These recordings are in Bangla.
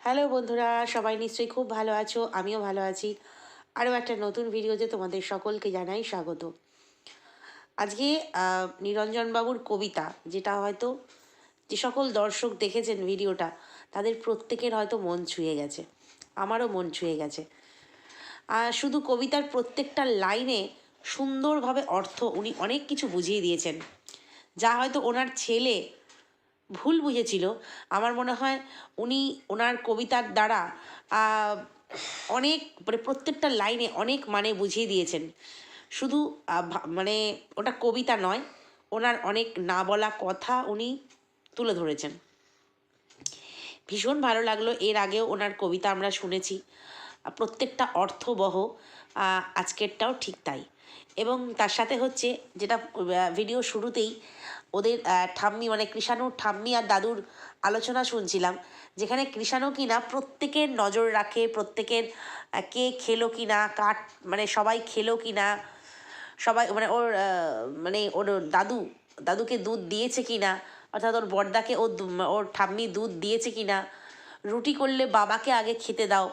হ্যালো বন্ধুরা, সবাই নিশ্চয়ই খুব ভালো আছো, আমিও ভালো আছি। আরও একটা নতুন ভিডিওতে তোমাদের সকলকে জানাই স্বাগত। আজকে নিরঞ্জনবাবুর কবিতা, যেটা হয়তো যে সকল দর্শক দেখেছেন ভিডিওটা, তাদের প্রত্যেকের হয়তো মন ছুঁয়ে গেছে, আমারও মন ছুঁয়ে গেছে। শুধু কবিতার প্রত্যেকটা লাইনে সুন্দরভাবে অর্থ উনি অনেক কিছু বুঝিয়ে দিয়েছেন। যা হয়তো ওনার ছেলে ভুল বুঝেছিল। আমার মনে হয় উনি ওনার কবিতার দ্বারা অনেক মানে প্রত্যেকটা লাইনে অনেক মানে বুঝিয়ে দিয়েছেন। শুধু মানে ওটা কবিতা নয়, ওনার অনেক না বলা কথা উনি তুলে ধরেছেন। ভীষণ ভালো লাগল, এর আগেও ওনার কবিতা আমরা শুনেছি। প্রত্যেকটা অর্থবহ আজকেরটাও ঠিক তাই। এবং তার সাথে হচ্ছে যেটা ভিডিও শুরুতেই ওদের ঠাম্মি মানে কৃষাণুর ঠাম্মি আর দাদুর আলোচনা শুনছিলাম, যেখানে কৃষাণু কিনা প্রত্যেকের নজর রাখে, প্রত্যেকের কে খেলো কিনা কাট মানে সবাই খেলো কিনা, সবাই মানে ওর মানে ওর দাদু, দাদুকে দুধ দিয়েছে কি না অর্থাৎ ওর বড়দাকে ও ওর ঠাম্মি দুধ দিয়েছে কি না রুটি করলে বাবাকে আগে খেতে দাও,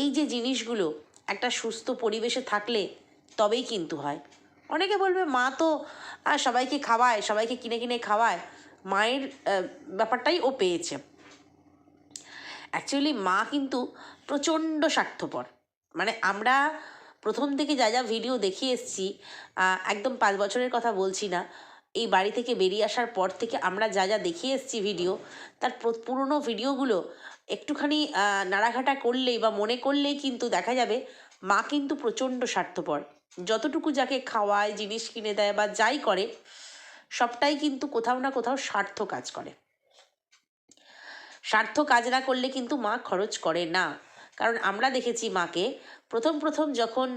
এই যে জিনিসগুলো, একটা সুস্থ পরিবেশে থাকলে তবেই কিন্তু হয়। অনেকে বলবে, মা তো সবাইকে খাওয়ায়, সবাইকে কিনে কিনে খাওয়ায়। মায়ের ব্যাপারটাই ও পেয়েছে। অ্যাকচুয়ালি মা কিন্তু প্রচণ্ড স্বার্থপর। মানে আমরা প্রথম থেকে যা যা ভিডিও দেখিয়ে এসেছি একদম পাঁচ বছরের কথা বলছি না, এই বাড়ি থেকে বেরিয়ে আসার পর থেকে আমরা যা যা দেখিয়ে এসেছি ভিডিও তার প্র- পুরনো ভিডিওগুলো একটুখানি নাড়াঘাটা করলেই বা মনে করলেই কিন্তু দেখা যাবে মা কিন্তু প্রচণ্ড স্বার্থপর। যতটুকু যাকে খাওয়ায়, জিনিস কিনে দেয় বা যাই করে, সবটাই কিন্তু কোথাও না কোথাও স্বার্থ কাজ করে। স্বার্থ কাজ না করলে কিন্তু মা খরচ করে না। কারণ আমরা দেখেছি মাকে প্রথম প্রথম যখন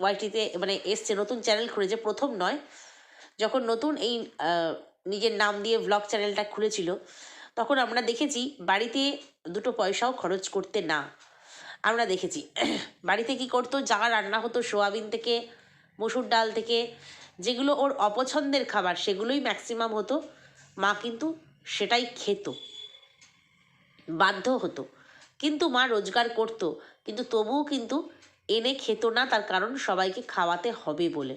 ওয়াইটিতে মানে এসছে, নতুন চ্যানেল খুলেছে, প্রথম নয়, যখন নতুন এই নিজের নাম দিয়ে ব্লগ চ্যানেলটা খুলেছিল, তখন আমরা দেখেছি বাড়িতে দুটো পয়সাও খরচ করতে না। আমরা দেখেছি। বাড়িতে কি করতো? যা রান্না হতো সোয়াবিন থেকে, মসুর ডাল থেকে, যেগুলো ওর অপছন্দের খাবার, সেগুলোই ম্যাক্সিমাম হতো। মা কিন্তু সেটাই খেত। বাধ্য হতো। কিন্তু মা রোজগার করতো। কিন্তু তবুও কিন্তু এনে খেত না, তার কারণ সবাইকে খাওয়াতে হবে বলে।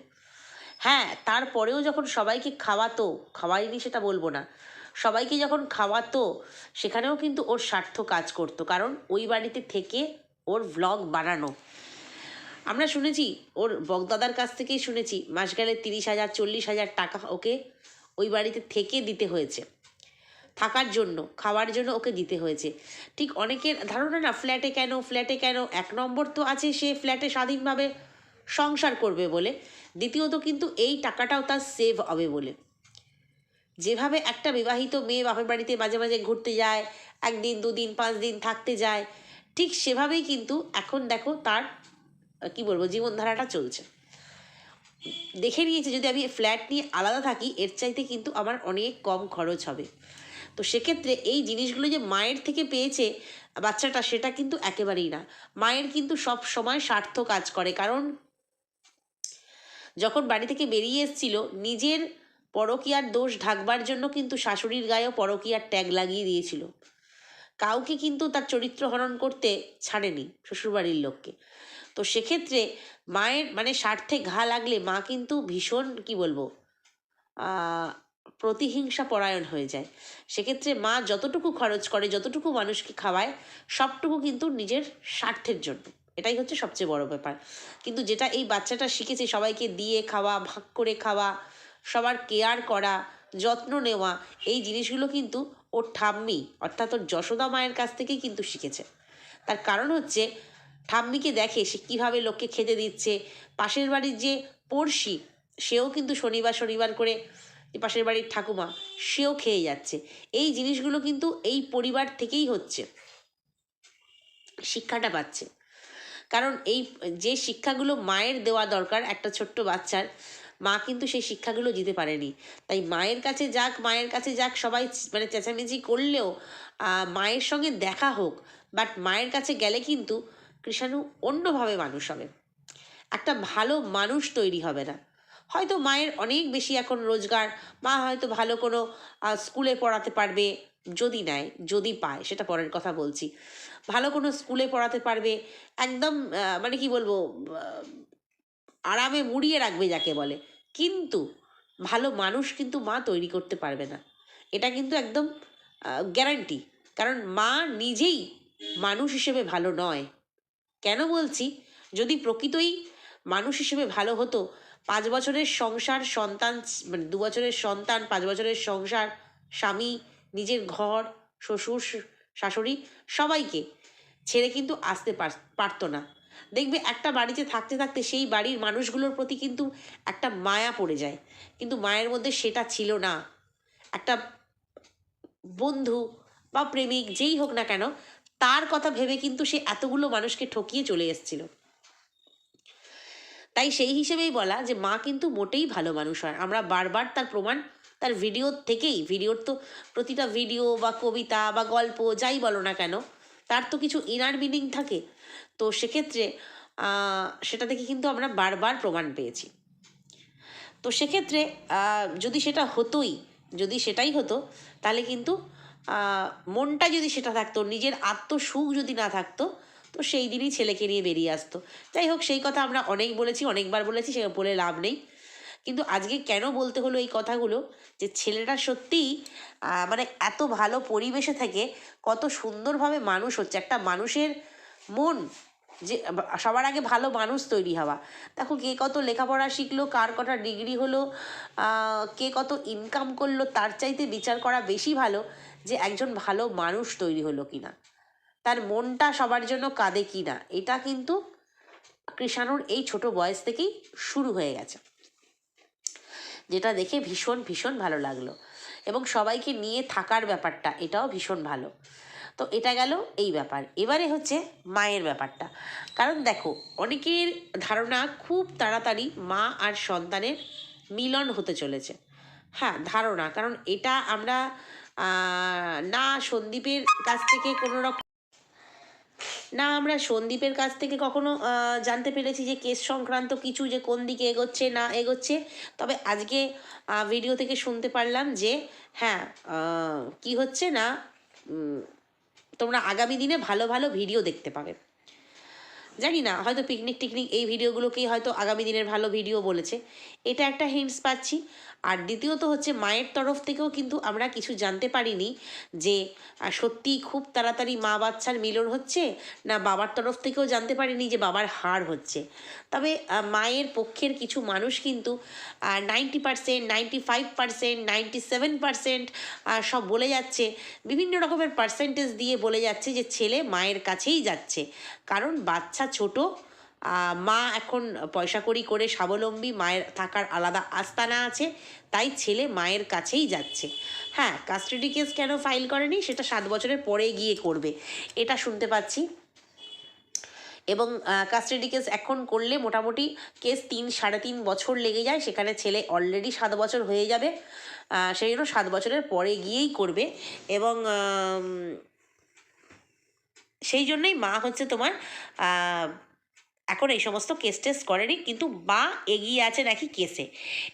হ্যাঁ তারপরেও যখন সবাইকে খাওয়াতো, খাওয়াইনি সেটা বলব না। সবাইকে যখন খাওয়াতো, সেখানেও কিন্তু ওর স্বার্থ কাজ করতো। কারণ ওই বাড়িতে থেকে ওর ভ্লগ বানানো। আমরা শুনেছি, ওর বগদাদার কাছ থেকেই শুনেছি মাস গেলে তিরিশ হাজার, চল্লিশ হাজার টাকা ওকে ওই বাড়িতে থেকে দিতে হয়েছে। থাকার জন্য, খাওয়ার জন্য ওকে দিতে হয়েছে। ঠিক অনেকের, ধারণা না ফ্ল্যাটে কেন ফ্ল্যাটে কেন, এক নম্বর তো আছে সে ফ্ল্যাটে স্বাধীনভাবে সংসার করবে বলে। দ্বিতীয়ত কিন্তু এই টাকাটাও তার সেভ হবে বলে। যেভাবে একটা বিবাহিত মেয়ে বাপের বাড়িতে মাঝে মাঝে ঘুরতে যায়, একদিন, দুদিন পাঁচ দিন থাকতে যায় ঠিক সেভাবেই কিন্তু এখন দেখো তার কি বলব, জীবনধারাটা চলছে। দেখে নিয়েছি, যদি আমি ফ্ল্যাট নিয়ে আলাদা থাকি, এর চাইতে কিন্তু আমার অনেক কম খরচ হবে। তো সেক্ষেত্রে এই জিনিসগুলো যে মায়ের থেকে পেয়েছে বাচ্চাটা, সেটা কিন্তু একেবারেই না। মায়ের কিন্তু সব সময় স্বার্থ কাজ করে, কারণ যখন বাড়ি থেকে বেরিয়ে এসেছিল, নিজের পরকীয়ার দোষ ঢাকবার জন্য কিন্তু শাশুড়ির গায়েও পরকীয়ার ট্যাগ লাগিয়ে দিয়েছিল। কাউকে কিন্তু তার চরিত্র হরণ করতে ছাড়েনি শ্বশুরবাড়ির লোককে। তো সেক্ষেত্রে মায়ের মানে স্বার্থে ঘা লাগলে মা কিন্তু ভীষণ কি বলব প্রতিহিংসা পরায়ণ হয়ে যায়। সেক্ষেত্রে মা যতটুকু খরচ করে, যতটুকু মানুষকে খাওয়ায়, সবটুকু কিন্তু নিজের স্বার্থের জন্য। এটাই হচ্ছে সবচেয়ে বড় ব্যাপার। কিন্তু যেটা এই বাচ্চাটা শিখেছে সবাইকে দিয়ে খাওয়া, ভাগ করে খাওয়া, সবার কেয়ার করা, যত্ন নেওয়া, এই জিনিসগুলো কিন্তু ওর ঠাম্মি, অর্থাৎ ওর যশোদা মায়ের কাছ থেকেই কিন্তু শিখেছে। তার কারণ হচ্ছে, ঠাম্মিকে দেখে সে কীভাবে লোককে খেতে দিচ্ছে। পাশের বাড়ির যে পড়শি, সেও কিন্তু শনিবার শনিবার করে পাশের বাড়ির ঠাকুমা, সেও খেয়ে যাচ্ছে। এই জিনিসগুলো কিন্তু এই পরিবার থেকেই হচ্ছে। শিক্ষাটা পাচ্ছে। কারণ এই যে শিক্ষাগুলো মায়ের দেওয়া দরকার একটা ছোট্ট বাচ্চার মা কিন্তু সেই শিক্ষাগুলো দিতে পারেনি। তাই মায়ের কাছে যাক, মায়ের কাছে যাক, সবাই মানে চেঁচামেচি করলেও মায়ের সঙ্গে দেখা হোক, বাট মায়ের কাছে গেলে কিন্তু কৃষাণু অন্যভাবে মানুষ হবে। একটা ভালো মানুষ তৈরি হবে না। হয়তো মায়ের অনেক বেশি এখন রোজগার, মা হয়তো ভালো কোনো স্কুলে পড়াতে পারবে, যদি নেয়, যদি পায়, সেটা পরের কথা বলছি। ভালো কোনো স্কুলে পড়াতে পারবে, একদম মানে কি বলব আরামে মুড়িয়ে রাখবে যাকে বলে। কিন্তু ভালো মানুষ কিন্তু মা তৈরি করতে পারবে না। এটা কিন্তু একদম গ্যারান্টি কারণ মা নিজেই মানুষ হিসেবে ভালো নয়। কেন বলছি? যদি প্রকৃতই মানুষ হিসেবে ভালো হতো, পাঁচ বছরের সংসার, সন্তান মানে দু বছরের সন্তান, পাঁচ বছরের সংসার, স্বামী, নিজের ঘর, শ্বশুর, শাশুড়ি, সবাইকে ছেড়ে কিন্তু আসতে পার- পারতো না। দেখবে একটা বাড়িতে থাকতে থাকতে সেই বাড়ির মানুষগুলোর প্রতি কিন্তু একটা মায়া পড়ে যায়। কিন্তু মায়ের মধ্যে সেটা ছিল না। একটা বন্ধু বা প্রেমিক যেই হোক না কেন, তার কথা ভেবে কিন্তু সে এতগুলো মানুষকে ঠকিয়ে চলে এসেছিল। তাই সেই হিসেবেই বলা যে মা কিন্তু মোটেই ভালো মানুষ হয় আমরা বারবার তার প্রমাণ, তার ভিডিও থেকেই, ভিডিওর তো প্রতিটা ভিডিও বা কবিতা বা গল্প যাই বলো না কেন তার তো কিছু ইনার মিনিং থাকে। তো সেক্ষেত্রে সেটা থেকে কিন্তু আমরা বারবার প্রমাণ পেয়েছি। তো সেক্ষেত্রে যদি সেটা হতোই, যদি সেটাই হতো, তাহলে কিন্তু মনটা যদি সেটা থাকতো, নিজের আত্মসুখ যদি না থাকতো, তো সেই দিনই ছেলেকে নিয়ে বেরিয়ে আসতো। যাই হোক, সেই কথা আমরা অনেক বলেছি, অনেকবার বলেছি, সে বলে লাভ নেই। কিন্তু আজকে কেন বলতে হলো এই কথাগুলো? যে ছেলেটা সত্যিই মানে এত ভালো পরিবেশে থেকে, কত সুন্দরভাবে মানুষ হচ্ছে। একটা মানুষের মন, যে সবার আগে ভালো মানুষ তৈরি হওয়া। দেখো কে কত লেখাপড়া শিখলো, কার কটা ডিগ্রি হলো কে কত ইনকাম করল, তার চাইতে বিচার করা বেশি ভালো যে একজন ভালো মানুষ তৈরি হলো কিনা। তার মনটা সবার জন্য কাঁদে কিনা, এটা কিন্তু কৃষাণুর এই ছোট বয়স থেকেই শুরু হয়ে গেছে। যেটা দেখে ভীষণ ভীষণ ভালো লাগল। এবং সবাইকে নিয়ে থাকার ব্যাপারটা, এটাও ভীষণ ভালো। তো এটা গেল এই ব্যাপার। এবারে হচ্ছে মায়ের ব্যাপারটা। কারণ দেখো, অনেকের ধারণা খুব তাড়াতাড়ি মা আর সন্তানের মিলন হতে চলেছে। হ্যাঁ ধারণা। কারণ এটা আমরা না সন্দীপের কাছ থেকে কোনো রকম না, আমরা সন্দীপের কাছ থেকে কখনো জানতে পেরেছি যে কেস সংক্রান্ত কিছু, যে কোন দিকে এগোচ্ছে, না এগোচ্ছে। তবে আজকে ভিডিও থেকে শুনতে পারলাম যে হ্যাঁ কি হচ্ছে না তোমরা আগামী দিনে ভালো ভালো ভিডিও দেখতে পাবে। জানি না, হয়তো পিকনিক টিকনিক এই ভিডিওগুলোকেই হয়তো আগামী দিনের ভালো ভিডিও বলেছে। এটা একটা হিন্টস পাচ্ছি। আর দ্বিতীয়ত হচ্ছে মায়ের তরফ থেকেও কিন্তু আমরা কিছু জানতে পারিনি যে সত্যিই খুব তাড়াতাড়ি মা বাচ্চার মিলন হচ্ছে না বাবার তরফ থেকেও জানতে পারিনি যে বাবার হার হচ্ছে। তবে মায়ের পক্ষের কিছু মানুষ কিন্তু ninety percent ninety five percent ninety seven percent সব বলে যাচ্ছে। বিভিন্ন রকমের পার্সেন্টেজ দিয়ে বলে যাচ্ছে যে ছেলে মায়ের কাছেই যাচ্ছে। কারণ বাচ্চা ছোট মা এখন পয়সা কড়ি করে স্বাবলম্বী, মায়ের থাকার আলাদা আস্তানা আছে, তাই ছেলে মায়ের কাছেই যাচ্ছে। হ্যাঁ কাস্টাডি কেস কেন ফাইল করেনি সেটা সাত বছরের পরে গিয়ে করবে, এটা শুনতে পাচ্ছি। এবং কাস্টাডি কেস এখন করলে মোটামুটি কেস তিন, সাড়ে তিন বছর লেগে যায়, সেখানে ছেলে অলরেডি সাত বছর হয়ে যাবে সেই জন্য সাত বছরের পরে গিয়েই করবে। এবং সেই জন্যই মা হচ্ছে তোমার এখন এই সমস্ত কেস টেস করেনি, কিন্তু মা এগিয়ে আছে নাকি কেসে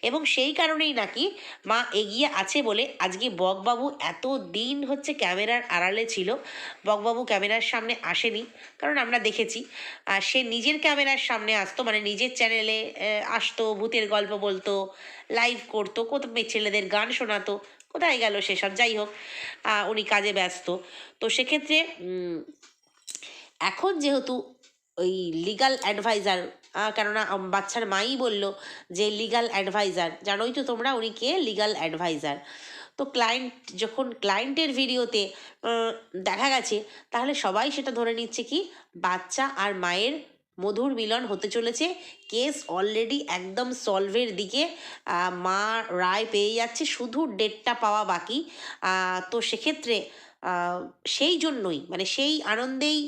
এবং সেই কারণেই নাকি মা এগিয়ে আছে বলে আজকে বকবাবু এত দিন হচ্ছে ক্যামেরার আড়ালে ছিল, বকবাবু ক্যামেরার সামনে আসেনি। কারণ আমরা দেখেছি সে নিজের ক্যামেরার সামনে আসতো মানে নিজের চ্যানেলে আসতো, ভূতের গল্প বলতো লাইভ করতো কত ছেলেদের গান শোনাতো, কোথায় গেল সেসব, যাই হোক উনি কাজে ব্যস্ত। তো সেক্ষেত্রে এখন যেহেতু ওই লিগাল অ্যাডভাইজার কেননা বাচ্চার মাই বলল যে লিগাল অ্যাডভাইজার জানোই তো তোমরা উনি কে? লিগাল অ্যাডভাইজার তো ক্লায়েন্ট যখন ক্লায়েন্টের ভিডিওতে দেখা গেছে, তাহলে সবাই সেটা ধরে নিচ্ছে কি, বাচ্চা আর মায়ের মধুর মিলন হতে চলেছে। কেস অলরেডি একদম সলভের দিকে মা রায় পেয়ে যাচ্ছে, শুধু ডেটটা পাওয়া বাকি। তো সেক্ষেত্রে সেই জন্যই মানে সেই আনন্দেই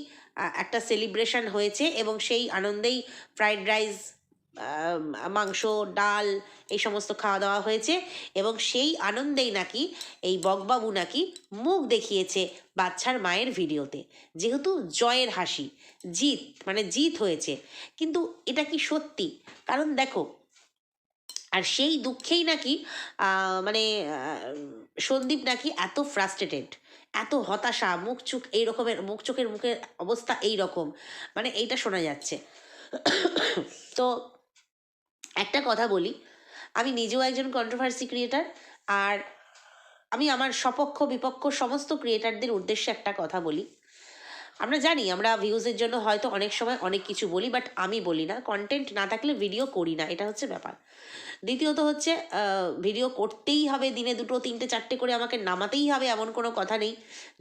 একটা সেলিব্রেশন হয়েছে এবং সেই আনন্দেই ফ্রাইড রাইস মাংস, ডাল এই সমস্ত খাওয়া দাওয়া হয়েছে এবং সেই আনন্দেই নাকি এই বকবাবু নাকি মুখ দেখিয়েছে বাচ্চার মায়ের ভিডিওতে। যেহেতু জয়ের হাসি, জিত মানে জিত হয়েছে। কিন্তু এটা কি সত্যি? কারণ দেখো, আর সেই দুঃখেই নাকি মানে সন্দীপ নাকি এত ফ্রাস্ট্রেটেড এত হতাশা, মুখ চুখ এই রকমের, মুখ চোখের মুখের অবস্থা এই রকম। মানে এইটা শোনা যাচ্ছে। তো একটা কথা বলি, আমি নিজেও একজন কন্ট্রোভার্সি ক্রিয়েটার আর আমি আমার সপক্ষ বিপক্ষ সমস্ত ক্রিয়েটারদের উদ্দেশ্যে একটা কথা বলি। আমরা জানি, আমরা ভিউজের জন্য হয়তো অনেক সময় অনেক কিছু বলি বাট আমি বলি না। কন্টেন্ট না থাকলে ভিডিও করি না, এটা হচ্ছে ব্যাপার। দ্বিতীয়ত হচ্ছে ভিডিও করতেই হবে, দিনে দুটো, তিনটে, চারটে করে আমাকে নামাতেই হবে, এমন কোনো কথা নেই।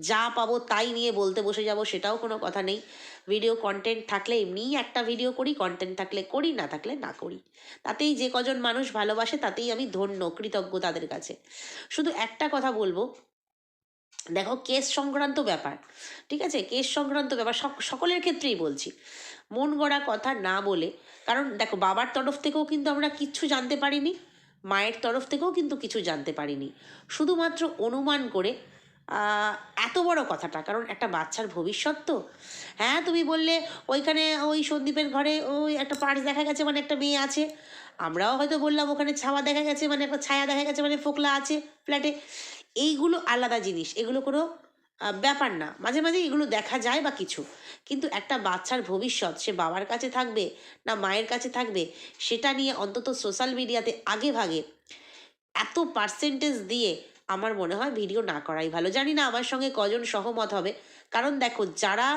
যা পাবো তাই নিয়ে বলতে বসে যাব, সেটাও কোনো কথা নেই। ভিডিও কন্টেন্ট থাকলে এমনিই একটা ভিডিও করি কন্টেন্ট থাকলে করি, না থাকলে না করি। তাতেই যে কজন মানুষ ভালোবাসে, তাতেই আমি ধন্য, কৃতজ্ঞ তাদের কাছে। শুধু একটা কথা বলব দেখো কেস সংক্রান্ত ব্যাপার, ঠিক আছে? কেস সংক্রান্ত ব্যাপার, সক- সকলের ক্ষেত্রেই বলছি। মন গড়া কথা না বলে, কারণ দেখো বাবার তরফ থেকেও কিন্তু আমরা কিচ্ছু জানতে পারিনি, মায়ের তরফ থেকেও কিন্তু কিছু জানতে পারিনি। শুধুমাত্র অনুমান করে এত বড় কথাটা, কারণ একটা বাচ্চার ভবিষ্যৎ তো। হ্যাঁ তুমি বললে ওইখানে ওই সন্দীপের ঘরে ওই একটা পার্স দেখা গেছে মানে একটা মেয়ে আছে। আমরাও হয়তো বললাম ওখানে ছাওয়া দেখা গেছে মানে একটা ছায়া দেখা গেছে মানে ফোকলা আছে ফ্ল্যাটে এইগুলো আলাদা জিনিস, এগুলো কোনো ব্যাপার না। মাঝে মাঝে এগুলো দেখা যায় বা কিছু। কিন্তু একটা বাচ্চার ভবিষ্যৎ, সে বাবার কাছে থাকবে না মায়ের কাছে থাকবে, সেটা নিয়ে অন্তত সোশ্যাল মিডিয়াতে আগে ভাগে এত পার্সেন্টেজ দিয়ে আমার মনে হয় ভিডিও না করাই ভালো। জানি না আমার সঙ্গে কজন সহমত হবে। কারণ দেখো, যারা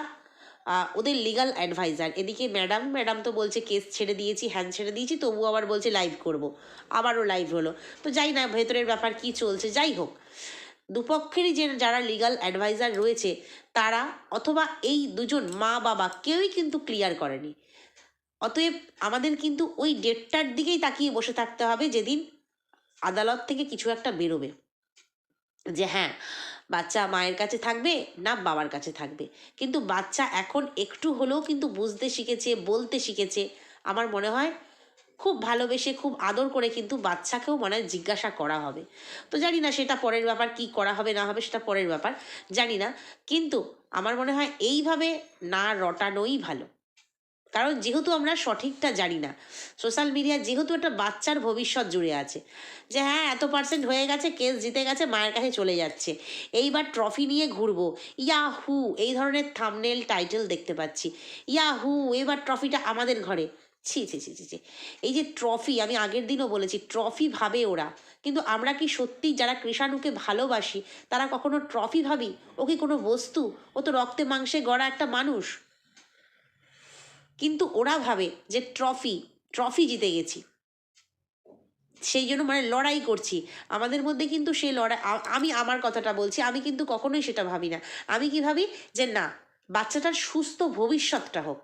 ওদের লিগাল অ্যাডভাইজার এদিকে ম্যাডাম ম্যাডাম তো বলছে কেস ছেড়ে দিয়েছি হ্যান্ড ছেড়ে দিয়েছি তবু আবার বলছে লাইভ করব। আবারও লাইভ হলো। তো যাই না, ভেতরের ব্যাপার কি চলছে, যাই হোক। দুপক্ষেরই যে যারা লিগাল অ্যাডভাইজার রয়েছে, তারা অথবা এই দুজন মা বাবা কেউই কিন্তু ক্লিয়ার করেনি। অতএব আমাদের কিন্তু ওই ডেটটার দিকেই তাকিয়ে বসে থাকতে হবে, যেদিন আদালত থেকে কিছু একটা বেরোবে। যে হ্যাঁ বাচ্চা মায়ের কাছে থাকবে না বাবার কাছে থাকবে। কিন্তু বাচ্চা এখন একটু হলেও কিন্তু বুঝতে শিখেছে, বলতে শিখেছে। আমার মনে হয় খুব ভালোবেসে, খুব আদর করে কিন্তু বাচ্চাকেও মনে হয় জিজ্ঞাসা করা হবে। তো জানি না সেটা পরের ব্যাপার, কি করা হবে, না হবে সেটা পরের ব্যাপার, জানি না। কিন্তু আমার মনে হয় এইভাবে না রটানোই ভালো। কারণ যেহেতু আমরা সঠিকটা জানি না সোশ্যাল মিডিয়া যেহেতু একটা বাচ্চার ভবিষ্যৎ জুড়ে আছে, যে হ্যাঁ এত পার্সেন্ট হয়ে গেছে কেস জিতে গেছে, মায়ের কাছে চলে যাচ্ছে, এইবার ট্রফি নিয়ে ঘুরবো ইয়াহু এই ধরনের থামনেল টাইটেল দেখতে পাচ্ছি ইয়াহু এবার ট্রফিটা আমাদের ঘরে, ছি ছি ছি ছি ছি, এই যে ট্রফি আমি আগের দিনও বলেছি ট্রফি ভাবে ওরা, কিন্তু আমরা কি সত্যি যারা কৃষাণুকে ভালোবাসি, তারা কখনো ট্রফি ভাবি? ও কি কোনো বস্তু? ও তো রক্তে মাংসে গড়া একটা মানুষ? কিন্তু ওরা ভাবে যে ট্রফি ট্রফি জিতে গেছি। সেই জন্য মানে লড়াই করছি। আমাদের মধ্যে কিন্তু সেই লড়াই আমি আমার কথাটা বলছি, আমি কিন্তু কখনোই সেটা ভাবি না। আমি কি ভাবি যে না, বাচ্চাটার সুস্থ ভবিষ্যৎটা হোক।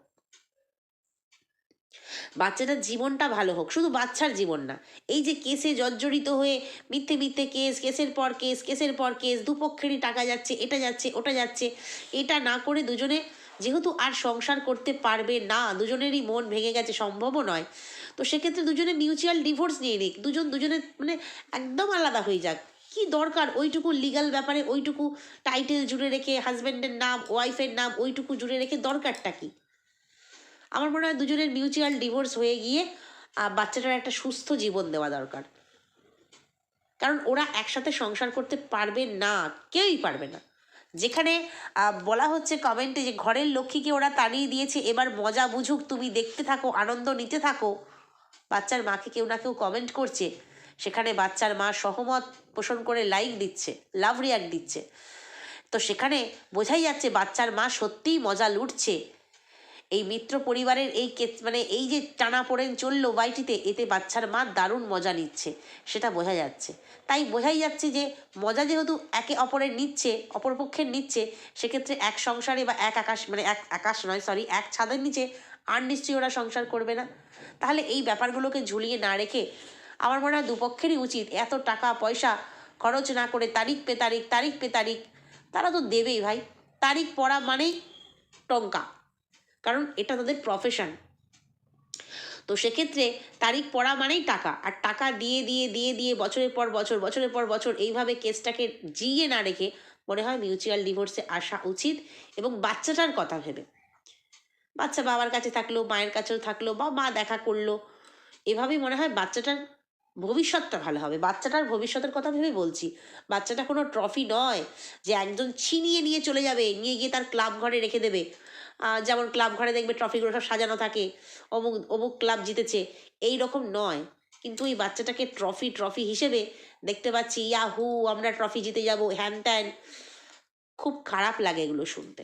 বাচ্চাটার জীবনটা ভালো হোক, শুধু বাচ্চার জীবন না। এই যে কেসে জর্জরিত হয়ে মিথ্যে মিথ্যে কেস, কেসের পর কেস, কেসের পর কেস, দুপক্ষেরই টাকা যাচ্ছে, এটা যাচ্ছে, ওটা যাচ্ছে, এটা না করে দুজনে যেহেতু আর সংসার করতে পারবে না, দুজনেরই মন ভেঙে গেছে, সম্ভবও নয়। তো সেক্ষেত্রে দুজনে মিউচুয়াল ডিভোর্স নিয়ে নিক। দুজন দুজনের মানে একদম আলাদা হয়ে যাক। কি দরকার? ওইটুকু লিগাল ব্যাপারে, ওইটুকু টাইটেল জুড়ে রেখে হাজব্যান্ডের নাম ওয়াইফের নাম, ওইটুকু জুড়ে রেখে দরকারটা কি? আমার মনে হয় দুজনের মিউচুয়াল ডিভোর্স হয়ে গিয়ে বাচ্চাটার একটা সুস্থ জীবন দেওয়া দরকার। কারণ ওরা একসাথে সংসার করতে পারবে না, কেউই পারবে না। যেখানে বলা হচ্ছে কমেন্টে যে ঘরের লক্ষ্মীকে ওরা তাড়িয়ে দিয়েছে, এবার মজা বুঝুক, তুমি দেখতে থাকো, আনন্দ নিতে থাকো। বাচ্চার মাকে কেউ না কেউ কমেন্ট করছে। সেখানে বাচ্চার মা সহমত পোষণ করে লাইক দিচ্ছে লাভ রিয়াক্ট দিচ্ছে। তো সেখানে বোঝাই যাচ্ছে বাচ্চার মা সত্যিই মজা লুটছে। এই মিত্র পরিবারের এই মানে এই যে টানা পড়েন চলল বাড়িটিতে, এতে বাচ্চার মা দারুণ মজা নিচ্ছে, সেটা বোঝা যাচ্ছে। তাই বোঝাই যাচ্ছে যে, মজা যেহেতু একে অপরের নিচ্ছে অপরপক্ষের নিচ্ছে, সেক্ষেত্রে এক সংসারে বা এক আকাশ মানে এক আকাশ নয় সরি এক ছাদের নিচে আর নিশ্চয়ই ওরা সংসার করবে না। তাহলে এই ব্যাপারগুলোকে ঝুলিয়ে না রেখে আমার মনে হয় দুপক্ষেরই উচিত এত টাকা, পয়সা খরচ না করে তারিখ পে তারিখ তারিখ পে তারিখ, তারা তো দেবেই ভাই। তারিখ পড়া মানেই টঙ্কা। কারণ এটা তাদের প্রফেশন তো সেক্ষেত্রে তারিখ পড়া মানেই টাকা। আর টাকা দিয়ে দিয়ে দিয়ে দিয়ে বছরের পর বছর, বছরের পর বছর এইভাবে কেসটাকে জিয়ে না রেখে মনে হয় মিউচুয়াল ডিভোর্সে আসা উচিত এবং বাচ্চাটার কথা ভেবে। বাচ্চা বাবার কাছে থাকল, মায়ের কাছেও থাকল বা মা দেখা করল, এভাবেই মনে হয় বাচ্চাটার ভবিষ্যৎটা ভালো হবে। বাচ্চাটার ভবিষ্যতের কথা ভেবে বলছি। বাচ্চাটা কোনো ট্রফি নয় যে একজন ছিনিয়ে নিয়ে চলে যাবে, নিয়ে গিয়ে তার ক্লাব ঘরে রেখে দেবে। যেমন ক্লাব ঘরে দেখবে ট্রফিগুলো সব সাজানো থাকে, অমুক অমুক ক্লাব জিতেছে এই রকম নয়। কিন্তু ওই বাচ্চাটাকে ট্রফি ট্রফি হিসেবে দেখতে পাচ্ছি, ইয়াহু, আমরা ট্রফি জিতে যাব, হ্যান ত্যান। খুব খারাপ লাগে এগুলো শুনতে।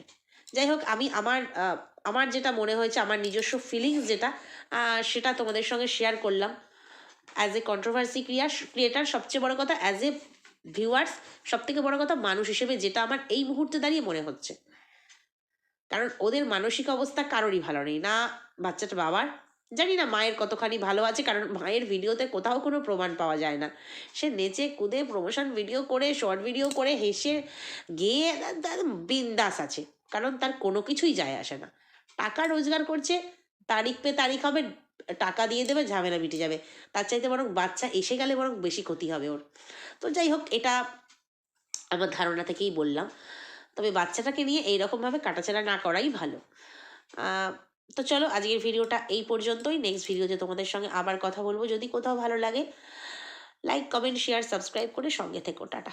যাই হোক, আমি আমার আমার যেটা মনে হয়েছে, আমার নিজস্ব ফিলিংস যেটা সেটা তোমাদের সঙ্গে শেয়ার করলাম। অ্যাজ এ কন্ট্রোভার্সি ক্রিয়ার ক্রিয়েটার সবচেয়ে বড় কথা অ্যাজ এ ভিউয়ার্স সব থেকে বড় কথা, মানুষ হিসেবে যেটা আমার এই মুহূর্তে দাঁড়িয়ে মনে হচ্ছে। কারণ ওদের মানসিক অবস্থা কারোরই ভালো নেই। না বাচ্চাটা বাবার, জানি না মায়ের কতখানি ভালো আছে, কারণ মায়ের ভিডিওতে কোথাও কোনো প্রমাণ পাওয়া যায় না। সে নেচে কুদে প্রমোশন ভিডিও করে শর্ট ভিডিও করে, হেসে, গেয়ে বিন্দাস আছে। কারণ তার কোনো কিছুই যায় আসে না। টাকা রোজগার করছে, তারিখ পে তারিখ হবে, টাকা দিয়ে দেবে, ঝামেলা মিটে যাবে। তার চাইতে বরং বাচ্চা এসে গেলে বরং বেশি ক্ষতি হবে ওর। তো যাই হোক, এটা আমার ধারণা থেকেই বললাম। তবে বাচ্চাটাকে নিয়ে এইরকমভাবে কাটাচেরা না করাই ভালো। তো চলো আজকের ভিডিওটা এই পর্যন্তই। নেক্সট ভিডিওতে তোমাদের সঙ্গে আবার কথা বলব। যদি কোথাও ভালো লাগে লাইক কমেন্ট শেয়ার সাবস্ক্রাইব করে সঙ্গে থেকো। টাটা।